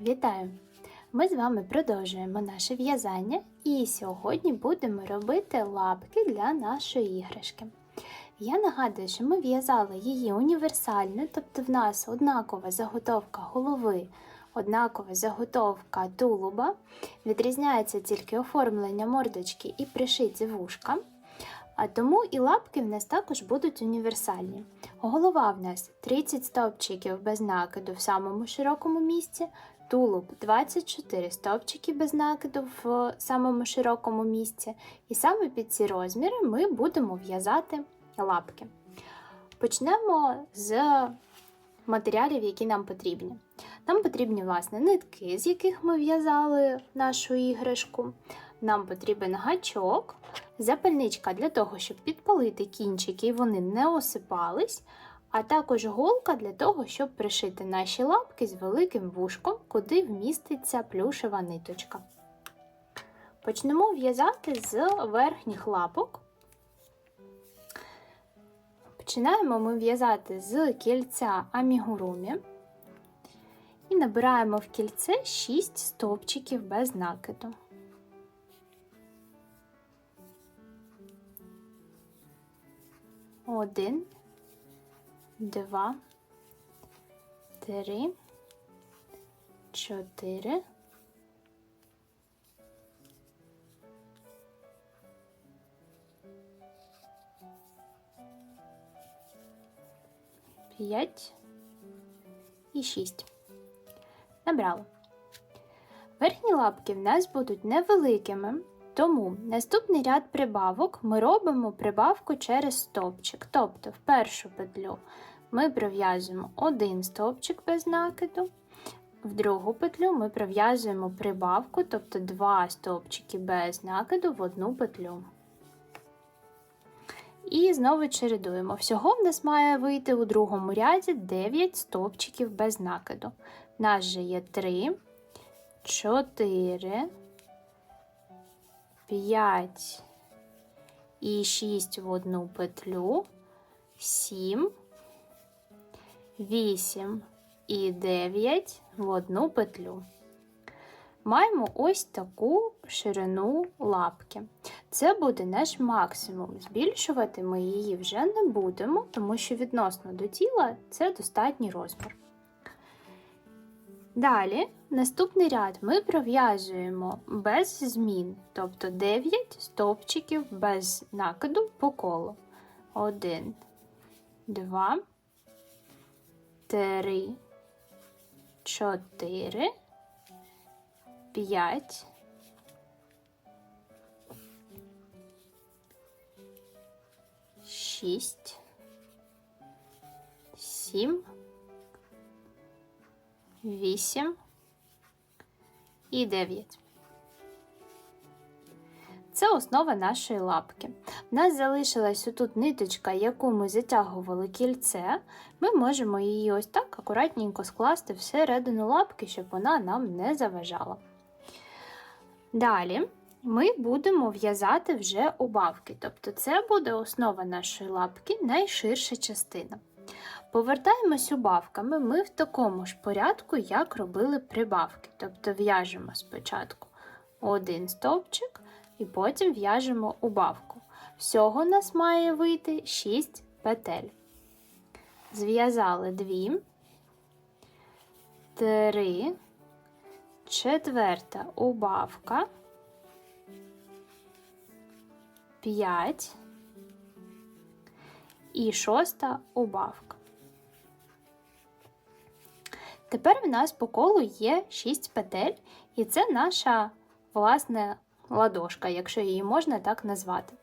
Вітаю! Ми з вами продовжуємо наше в'язання і сьогодні будемо робити лапки для нашої іграшки. Я нагадую, що ми в'язали її універсально, тобто в нас однакова заготовка голови, однакова заготовка тулуба, відрізняється тільки оформлення мордочки і пришиті вушка. А тому і лапки в нас також будуть універсальні. Голова в нас 30 стовпчиків без накиду в самому широкому місці, тулуб 24 стовпчики без накиду в самому широкому місці. І саме під ці розміри ми будемо в'язати лапки. Почнемо з матеріалів, які нам потрібні. Нам потрібні власне нитки, з яких ми в'язали нашу іграшку. Нам потрібен гачок, запальничка для того, щоб підпалити кінчики і вони не осипались, а також голка для того, щоб пришити наші лапки з великим вушком, куди вміститься плюшева ниточка. Почнемо в'язати з верхніх лапок. Починаємо ми в'язати з кільця амігурумі і набираємо в кільце 6 стовпчиків без накиду. Один, два, три, чотири. П'ять і шість. Набрала. Верхні лапки в нас будуть невеликими, тому наступний ряд прибавок ми робимо прибавку через стовпчик. Тобто в першу петлю ми пров'язуємо один стовпчик без накиду, в другу петлю ми пров'язуємо прибавку, тобто два стовпчики без накиду в одну петлю. І знову чередуємо. Всього в нас має вийти у другому ряді 9 стовпчиків без накиду. У нас же є 3, 4, 5 і 6 в одну петлю, 7, 8 і 9 в одну петлю. Маємо ось таку ширину лапки. Це буде наш максимум. Збільшувати ми її вже не будемо, тому що відносно до тіла це достатній розмір. Далі, наступний ряд ми пров'язуємо без змін, тобто 9 стовпчиків без накиду по колу. 1, 2, 3, 4, 5, 6, 7, 8 і 9. Це основа нашої лапки. У нас залишилась отут ниточка, яку ми затягували кільце. Ми можемо її ось так акуратненько скласти всередину лапки, щоб вона нам не заважала. Далі ми будемо в'язати вже убавки, тобто це буде основа нашої лапки, найширша частина. Повертаємось убавками ми в такому ж порядку, як робили прибавки. Тобто в'яжемо спочатку один стовпчик і потім в'яжемо убавку. Всього у нас має вийти 6 петель. Зв'язали 2, 3, четверта убавка, 5 і шоста убавка. Тепер в нас по колу є 6 петель, і це наша власне ладошка, якщо її можна так назвати.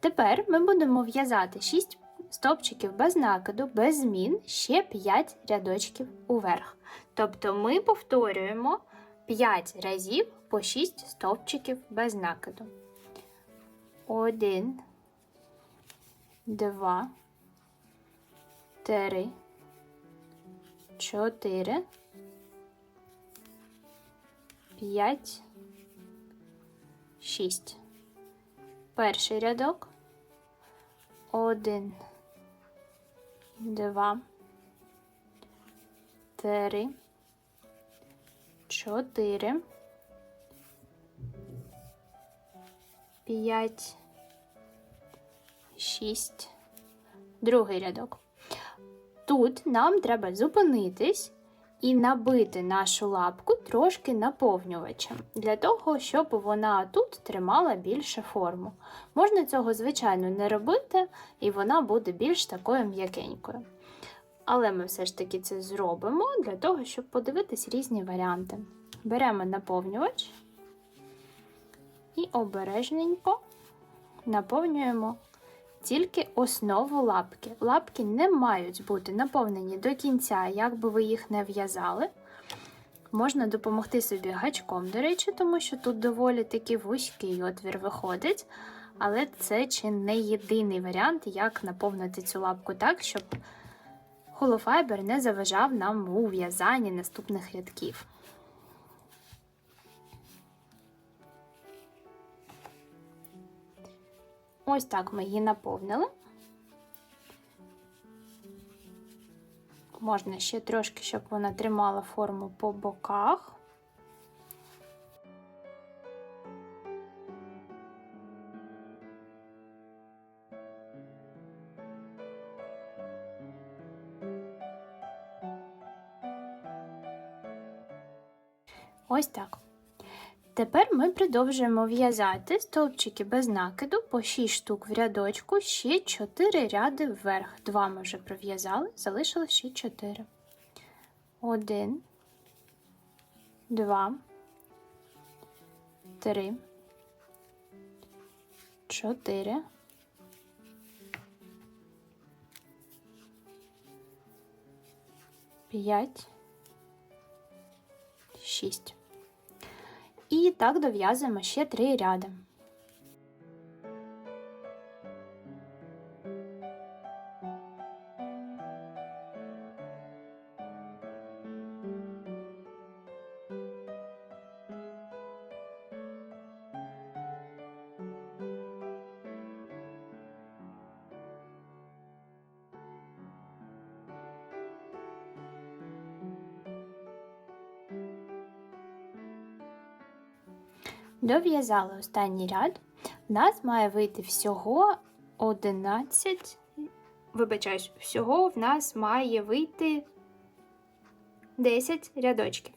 Тепер ми будемо в'язати 6 стовпчиків без накиду, без змін, ще 5 рядочків уверх. Тобто ми повторюємо 5 разів по 6 стовпчиків без накиду. 1, 2, 3, 4, 5, 6. Перший рядок. 1, 2, 3, чотири, п'ять, шість. Другий рядок. Тут нам треба зупинитись і набити нашу лапку трошки наповнювачем, для того, щоб вона тут тримала більше форму. Можна цього, звичайно, не робити, і вона буде більш такою м'якенькою. Але ми все ж таки це зробимо для того, щоб подивитись різні варіанти. Беремо наповнювач і обережненько наповнюємо тільки основу лапки. Лапки не мають бути наповнені до кінця, як би ви їх не в'язали. Можна допомогти собі гачком, до речі, тому що тут доволі таки вузький отвір виходить. Але це чи не єдиний варіант, як наповнити цю лапку так, щоб холофайбер не заважав нам у в'язанні наступних рядків. Ось так ми її наповнили. Можна ще трошки, щоб вона тримала форму по боках. Ось так. Тепер ми продовжуємо в'язати стовпчики без накиду по 6 штук в рядочку, ще 4 ряди вверх. Два ми вже пров'язали, залишилось ще 4. 1, 2, 3, 4, 5, 6. І так дов'язуємо ще три ряди. Дов'язали останній ряд. В нас має вийти всього 11. Вибачаюсь, всього в нас має вийти 10 рядочків.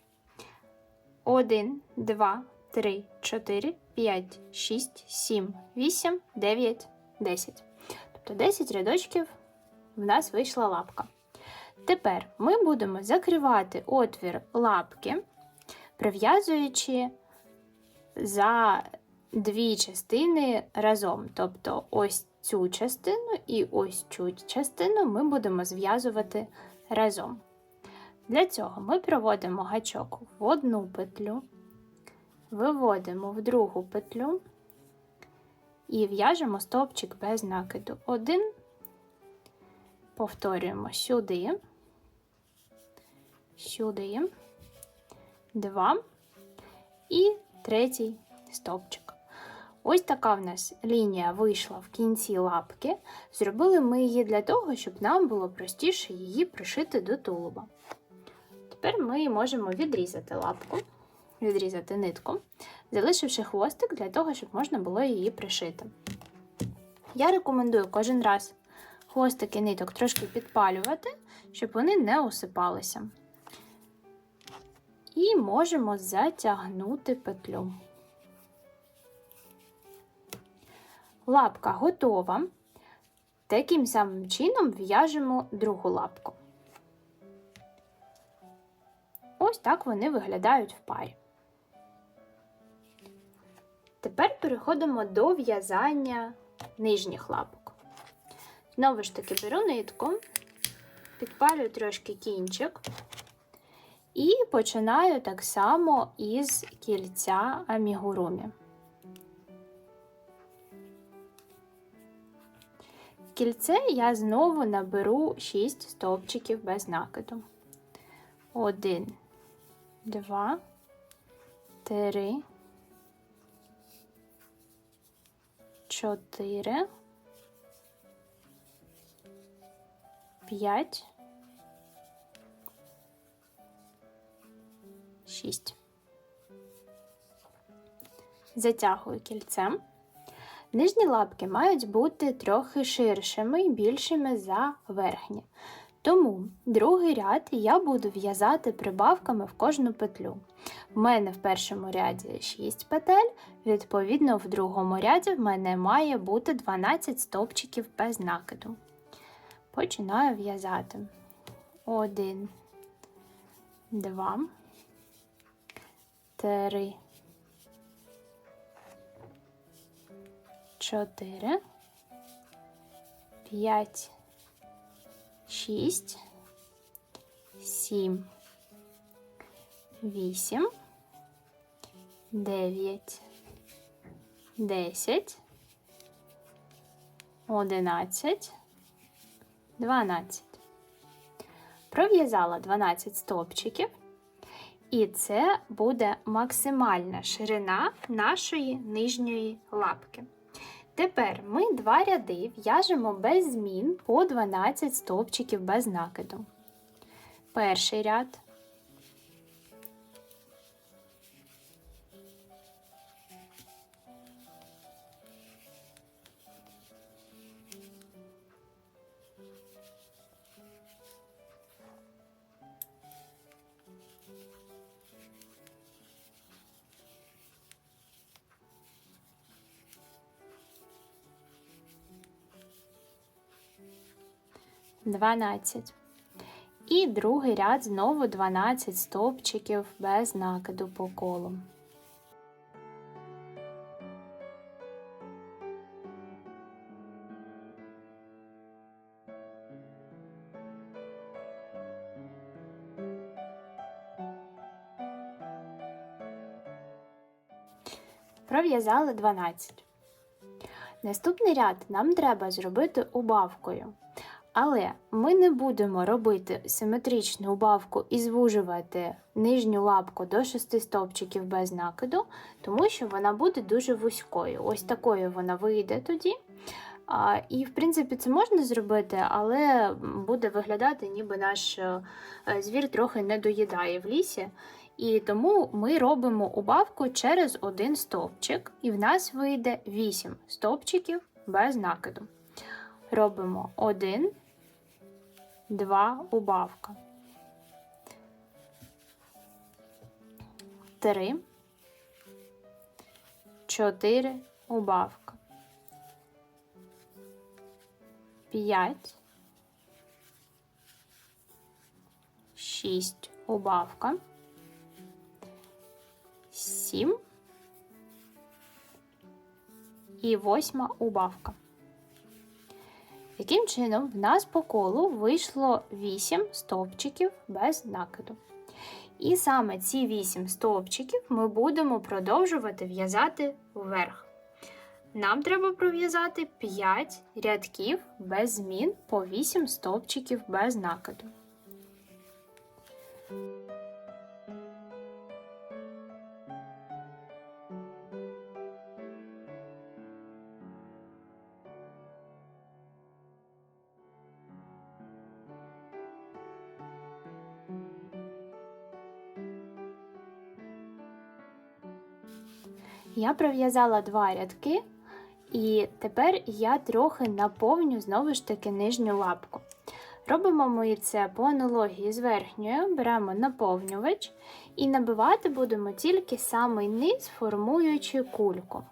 1, 2, 3, 4, 5, 6, 7, 8, 9, 10. Тобто 10 рядочків в нас вийшла лапка. Тепер ми будемо закривати отвір лапки, прив'язуючи за дві частини разом. Тобто ось цю частину і ось цю частину ми будемо зв'язувати разом. Для цього ми проводимо гачок в одну петлю, виводимо в другу петлю і в'яжемо стовпчик без накиду. Один, повторюємо сюди, сюди, два і третій стовпчик. Ось така в нас лінія вийшла в кінці лапки. Зробили ми її для того, щоб нам було простіше її пришити до тулуба. Тепер ми можемо відрізати лапку, відрізати нитку, залишивши хвостик для того, щоб можна було її пришити. Я рекомендую кожен раз хвостики ниток трошки підпалювати, щоб вони не осипалися. І можемо затягнути петлю. Лапка готова. Таким самим чином в'яжемо другу лапку. Ось так вони виглядають в парі. Тепер переходимо до в'язання нижніх лапок. Знову ж таки беру нитку, підпалюю трошки кінчик і починаю так само із кільця амігурумі. кільце я знову наберу 6 стовпчиків без накиду. 1, 2, 3, 4, 5, 6. затягую кільцем. Нижні лапки мають бути трохи ширшими і більшими за верхні. Тому другий ряд я буду в'язати прибавками в кожну петлю. В мене в першому ряді 6 петель, відповідно, в другому ряді в мене має бути 12 стовпчиків без накиду. Починаю в'язати. Один, два, три, чотири, п'ять, шість, сім, вісім, дев'ять, десять, одинадцять, дванадцять. Пров'язала 12 стовпчиків, і це буде максимальна ширина нашої нижньої лапки. Тепер ми два ряди в'яжемо без змін по 12 стовпчиків без накиду. Перший ряд. Дванадцять. І другий ряд знову 12 стовпчиків без накиду по колу. Пров'язали 12. Наступний ряд нам треба зробити убавкою. Але ми не будемо робити симетричну убавку і звужувати нижню лапку до 6 стовпчиків без накиду, тому що вона буде дуже вузькою. Ось такою вона вийде тоді. А, І, в принципі, це можна зробити, але буде виглядати, ніби наш е, звір трохи не доїдає в лісі. І тому ми робимо убавку через один стовпчик, і в нас вийде 8 стовпчиків без накиду. Робимо 1, 2 убавка. 3, 4 убавка. 5, 6 убавка. 7 і восьма убавка. Таким чином, в нас по колу вийшло 8 стовпчиків без накиду. І саме ці 8 стовпчиків ми будемо продовжувати в'язати вверх. Нам треба пров'язати 5 рядків без змін по 8 стовпчиків без накиду. Я пров'язала два рядки, і тепер я трохи наповню знову ж таки нижню лапку. Робимо ми це по аналогії з верхньою, беремо наповнювач і набивати будемо тільки самий низ, формуючи кульку.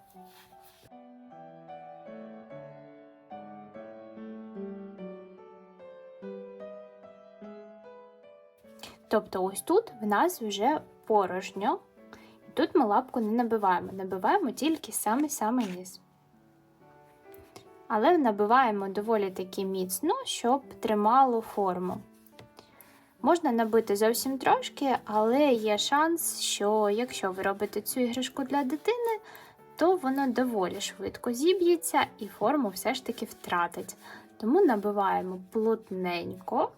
Тобто, ось тут в нас вже порожньо, тут ми лапку не набиваємо, набиваємо тільки саме-саме низ. Але набиваємо доволі таки міцно, щоб тримало форму. Можна набити зовсім трошки, але є шанс, що якщо ви робите цю іграшку для дитини, то воно доволі швидко зіб'ється і форму все ж таки втратить. Тому набиваємо плотненько,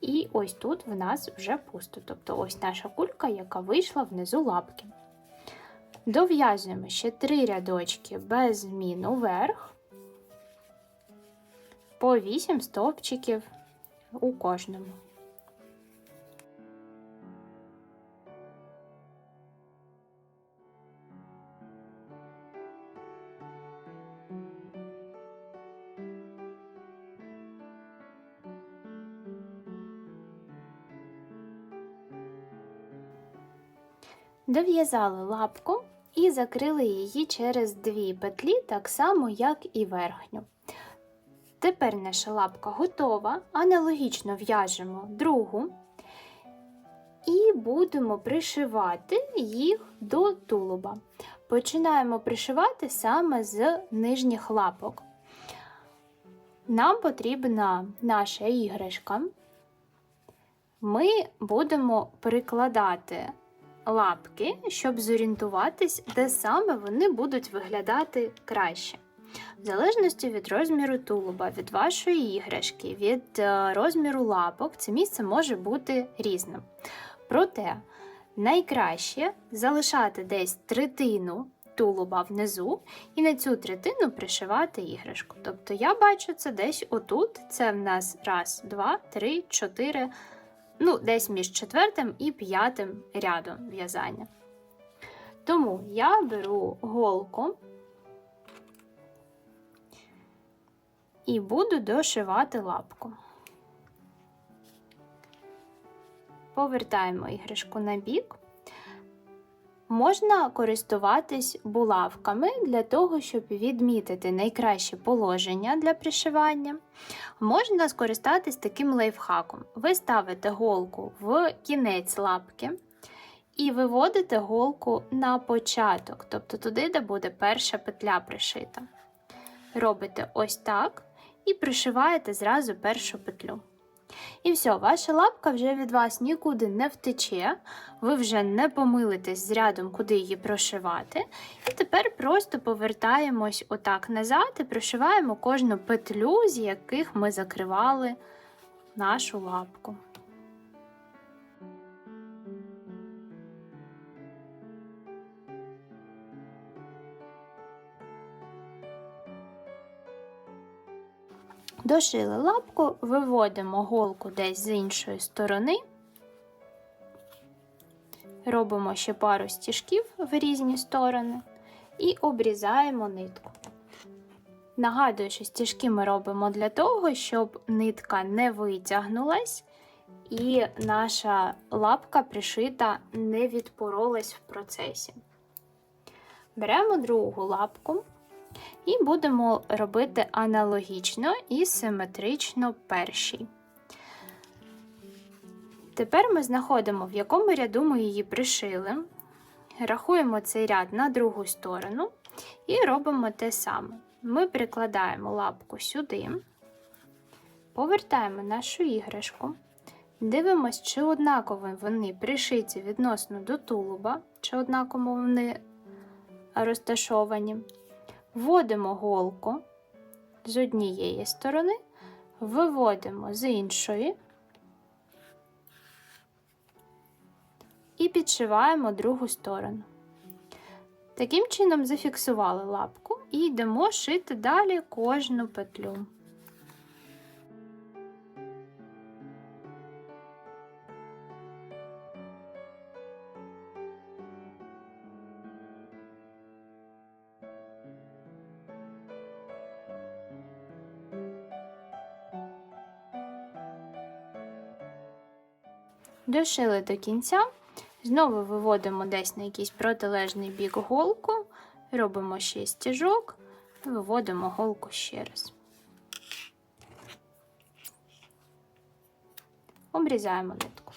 і ось тут в нас вже пусто. Тобто ось наша кулька, яка вийшла внизу лапки. Дов'язуємо ще три рядочки без змін уверх, по 8 стовпчиків у кожному. Дов'язали лапку і закрили її через дві петлі, так само, як і верхню. Тепер наша лапка готова. Аналогічно в'яжемо другу і будемо пришивати їх до тулуба. Починаємо пришивати саме з нижніх лапок. Нам потрібна наша іграшка. Ми будемо прикладати лапки, щоб зорієнтуватись, де саме вони будуть виглядати краще. В залежності від розміру тулуба, від вашої іграшки, від е, розміру лапок, це місце може бути різним. Проте найкраще залишати десь третину тулуба внизу і на цю третину пришивати іграшку. Тобто я бачу це десь отут. Це в нас раз, два, три, чотири, ну, десь між четвертим і п'ятим рядом в'язання. Тому я беру голку і буду дошивати лапку. Повертаємо іграшку на бік. Можна користуватись булавками для того, щоб відмітити найкраще положення для пришивання. Можна скористатись таким лайфхаком. Ви ставите голку в кінець лапки і виводите голку на початок, тобто туди, де буде перша петля пришита. Робите ось так і пришиваєте зразу першу петлю. І все, ваша лапка вже від вас нікуди не втече, ви вже не помилитесь з рядом, куди її прошивати. І тепер просто повертаємось отак назад і прошиваємо кожну петлю, з яких ми закривали нашу лапку. Дошили лапку, виводимо голку десь з іншої сторони, робимо ще пару стіжків в різні сторони і обрізаємо нитку. Нагадую, що стіжки ми робимо для того, щоб нитка не витягнулась і наша лапка пришита не відпоролась в процесі. Беремо другу лапку. І будемо робити аналогічно і симетрично першій. Тепер ми знаходимо, в якому ряду ми її пришили, рахуємо цей ряд на другу сторону і робимо те саме. Ми прикладаємо лапку сюди, повертаємо нашу іграшку, дивимося, чи однаково вони пришиті відносно до тулуба, чи однаково вони розташовані. Вводимо голку з однієї сторони, виводимо з іншої і підшиваємо другу сторону. Таким чином зафіксували лапку і йдемо шити далі кожну петлю. Дошили до кінця, знову виводимо десь на якийсь протилежний бік голку, робимо ще стіжок, виводимо голку ще раз. Обрізаємо нитку.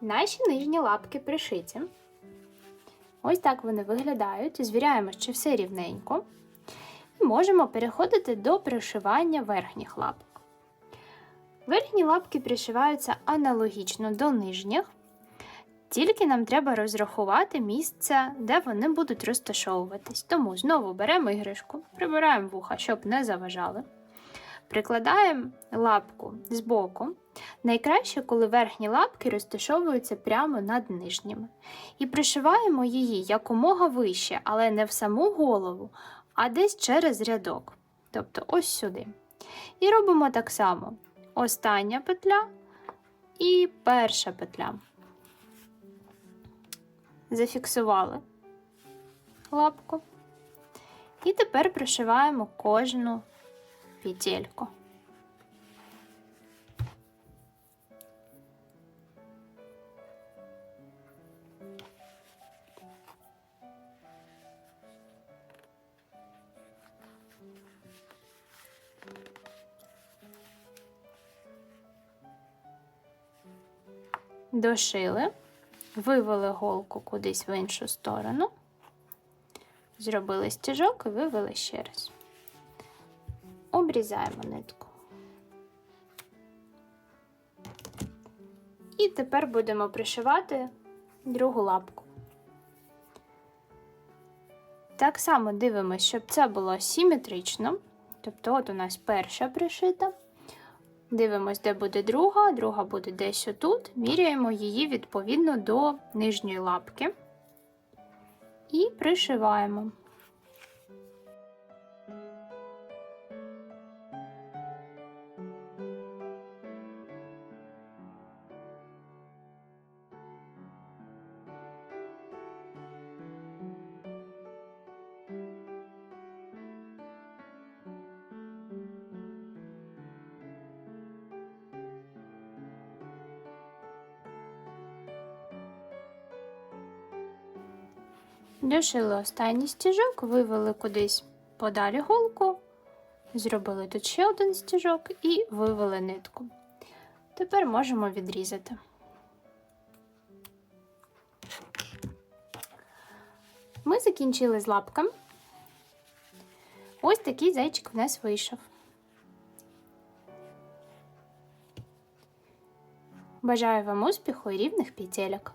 Наші нижні лапки пришиті. Ось так вони виглядають. Звіряємо, що все рівненько. І можемо переходити до пришивання верхніх лапок. Верхні лапки пришиваються аналогічно до нижніх, тільки нам треба розрахувати місце, де вони будуть розташовуватись. Тому знову беремо іграшку, прибираємо вуха, щоб не заважали. Прикладаємо лапку з боку. Найкраще, коли верхні лапки розташовуються прямо над нижніми. І пришиваємо її якомога вище, але не в саму голову, а десь через рядок. Тобто ось сюди. І робимо так само остання петля і перша петля. Зафіксували лапку. І тепер пришиваємо кожну петельку. Дошили, вивели голку кудись в іншу сторону, зробили стіжок і вивели ще раз. Обрізаємо нитку. І тепер будемо пришивати другу лапку. Так само дивимося, щоб це було симетрично. Тобто, от у нас перша пришита. Дивимось, де буде друга, друга буде десь отут. Міряємо її відповідно до нижньої лапки і пришиваємо. Дошили останній стіжок, вивели кудись подалі голку, зробили тут ще один стіжок і вивели нитку. Тепер можемо відрізати. Ми закінчили з лапками. Ось такий зайчик в нас вийшов. Бажаю вам успіху і рівних петелек.